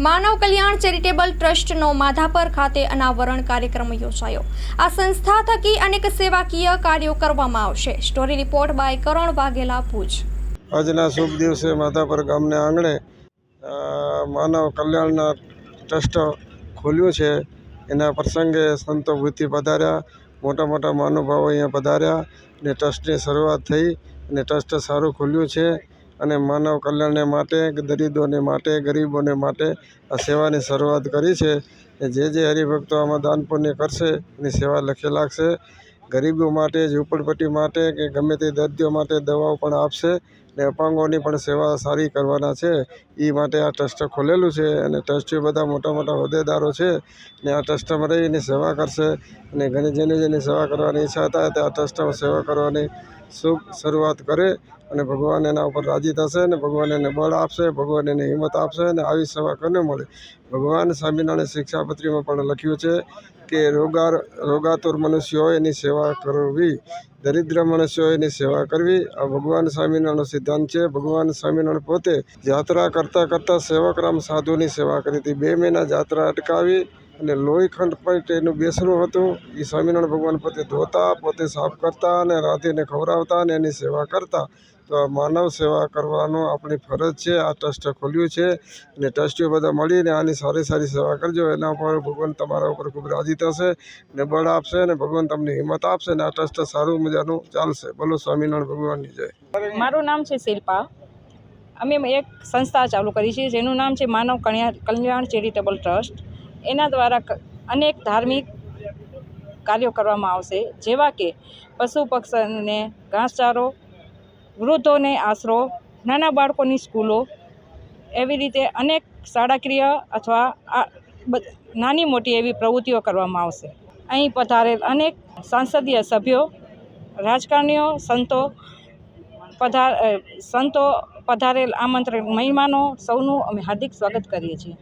માનવ કલ્યાણ charitable ટ્રસ્ટનો Madhapar ખાતે અનાવરણ કાર્યક્રમ યોજાયો. આ સંસ્થા થકી અનેક સેવાકીય કાર્યો કરવામાં આવશે. Story report by Karan Vaghela Bhuj. આજના શુભ દિવસે માધાપર ગામને આંગણે માનવ કલ્યાણના ટ્રસ્ટ ખોલ્યું છે. એના પ્રસંગે સંતો ભૂતિ પધાર્યા, મોટા મોટા મહાનુભાવો અહીંયા પધાર્યા ને ટ્રસ્ટની શરૂઆત થઈ અને ટ્રસ્ટ સારું ખોલ્યું છે. અને માનવ કલ્યાણને માટે દરિદ્રોને માટે, ગરીબોને માટે આ સેવાની શરૂઆત કરી છે જે જે હરિભક્તો આમાં દાન પુણ્ય કરશે, એની સેવા લખે લાગશે. ગરીબો માટે, ઝૂંપડપટ્ટી માટે કે ગમે તે દર્દીઓ માટે દવાઓ પણ આપશે. ને અપાંગોની પણ સેવા સારી કરવાના છે. એ માટે આ ટ્રસ્ટ ખોલેલું છે અને ટ્રસ્ટી બધા મોટા મોટા હોદ્દેદારો છે ને આ ટ્રસ્ટમાં એની સેવા કરશે અને ઘણી જેની જેની સેવા કરવાની ઈચ્છા થાય તે આ ટ્રસ્ટમાં સેવા કરવાની શુભ શરૂઆત કરે અને ભગવાન એના ઉપર રાજી થશે અને ભગવાન એને બળ આપશે, ભગવાન એને હિંમત આપશે અને આવી સેવા કોને મળે. ભગવાન સ્વામિનારાયણ શિક્ષાપત્રીમાં પણ લખ્યું છે કે રોગાર રોગાતુર મનુષ્ય હોય એની સેવા કરવી દરિદ્ર માણસો એની સેવા કરવી. આ ભગવાન સ્વામિનારાયણનો સિદ્ધાંત છે. ભગવાન સ્વામિનારાયણ પોતે યાત્રા કરતાં કરતાં સેવકરામ સાધુની સેવા કરી હતી. બે મહિના યાત્રા અટકાવી અને લોહીખંડ પણ એનું બેસણું હતું. એ સ્વામિનારાયણ ભગવાન પોતે ધોતા, પોતે સાફ કરતા અને રાધીને ખવડાવતા અને એની સેવા કરતા. તો માનવ સેવા કરવાનું આપણી ફરજ છે. આ ટ્રસ્ટ ખોલ્યું છે અને ટ્રસ્ટીઓ બધા મળીને આની સારી સારી સેવા કરજો. એના ઉપર ભગવાન તમારા ઉપર ખૂબ રાજી થશે ને બળ આપશે અને ભગવાન તમને હિંમત આપશે ને આ ટ્રસ્ટ સારું મજાનું ચાલશે. બોલો સ્વામિનારાયણ ભગવાનની જય. મારું નામ છે શિલ્પા. અમે એક સંસ્થા ચાલુ કરી છે જેનું નામ છે માનવ કલ્યાણ ચેરિટેબલ ટ્રસ્ટ. એના દ્વારા અનેક ધાર્મિક કાર્યો કરવામાં આવશે. જેવા કે પશુ પક્ષીને ઘાસચારો વૃદ્ધોને આશરો, નાના બાળકોની સ્કૂલો, એવી રીતે અનેક શાળાકીય અથવા નાની મોટી એવી પ્રવૃત્તિઓ કરવામાં આવશે. અહીં પધારેલ અનેક સાંસદીય સભ્યો, રાજકારણીઓ, સંતો પધાર સંતો પધારેલ આમંત્રિત મહેમાનો સૌનું અમે હાર્દિક સ્વાગત કરીએ છીએ.